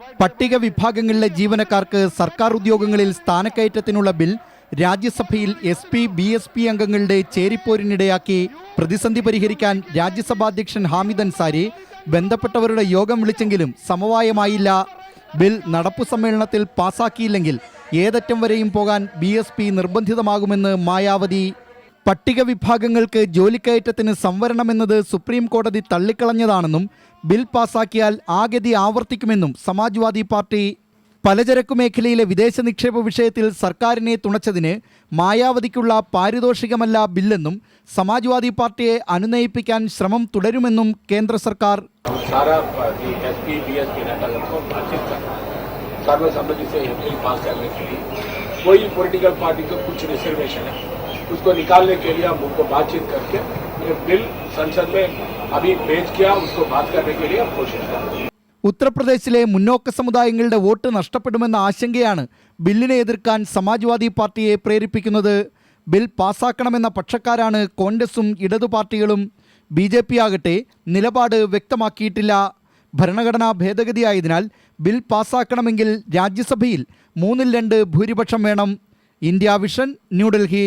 പട്ടിക വിഭാഗങ്ങളിലെ ജീവനക്കാർക്ക് സർക്കാർ ഉദ്യോഗങ്ങളിൽ സ്ഥാനക്കയറ്റത്തിനുള്ള ബിൽ രാജ്യസഭയിൽ S P B S P അംഗങ്ങളുടെ ചേരിപ്പോരിനിടയാക്കി പ്രതിസന്ധി പരിഹരിക്കാൻ രാജ്യസഭാ അധ്യക്ഷൻ ഹാമിദ് അൻസാരി ബന്ധപ്പെട്ടവരുടെ യോഗം വിളിച്ചെങ്കിലും സമവായമായില്ല. ബിൽ നടപ്പു സമ്മേളനത്തിൽ പാസാക്കിയില്ലെങ്കിൽ ഏതറ്റം വരെയും പോകാൻ ബി നിർബന്ധിതമാകുമെന്ന് മായാവതി പട്ടിക വിഭാഗങ്ങൾക്ക് ജോലിക്കയറ്റത്തിന് സംവരണമെന്നത് സുപ്രീം കോടതി തള്ളിക്കളഞ്ഞതാണെന്നും ബിൽ പാസാക്കിയാൽ ആ ഗതി ആവർത്തിക്കുമെന്നും സമാജ്വാദി പാർട്ടി പലചരക്കു മേഖലയിലെ വിദേശ നിക്ഷേപ വിഷയത്തിൽ സർക്കാരിനെ തുണച്ചതിന് മായാവതിക്കുള്ള പാരിതോഷികമല്ല ബില്ലെന്നും സമാജ്വാദി പാർട്ടിയെ അനുനയിപ്പിക്കാൻ ശ്രമം തുടരുമെന്നും കേന്ദ്ര സർക്കാർ सारा S P B S P नेता लोग को बातचीत करना सर्वसम्मति से ये बिल पास करने के लिए कोई पॉलिटिकल पार्टी को कुछ रिजर्वेशन है उसको निकालने के लिए हम उनको बातचीत करके ये बिल संसद में अभी भेज किया उसको बात करने के लिए हम कोशिश कर रहे हैं ഉത്തർപ്രദേശിലെ മുന്നോക്ക സമുദായങ്ങളുടെ വോട്ട് നഷ്ടപ്പെടുമെന്ന ആശങ്കയാണ് ബില്ലിനെ എതിർക്കാൻ സമാജ്വാദി പാർട്ടിയെ പ്രേരിപ്പിക്കുന്നത് ബിൽ പാസാക്കണമെന്ന പക്ഷക്കാരാണ് കോൺഗ്രസും ഇടതു പാർട്ടികളും ബി ജെ പി ആകട്ടെ നിലപാട് വ്യക്തമാക്കിയിട്ടില്ല ഭരണഘടനാ ഭേദഗതിയായതിനാൽ ബിൽ പാസാക്കണമെങ്കിൽ രാജ്യസഭയിൽ മൂന്നിൽ രണ്ട് ഭൂരിപക്ഷം വേണം ഇന്ത്യ വിഷൻ ന്യൂഡൽഹി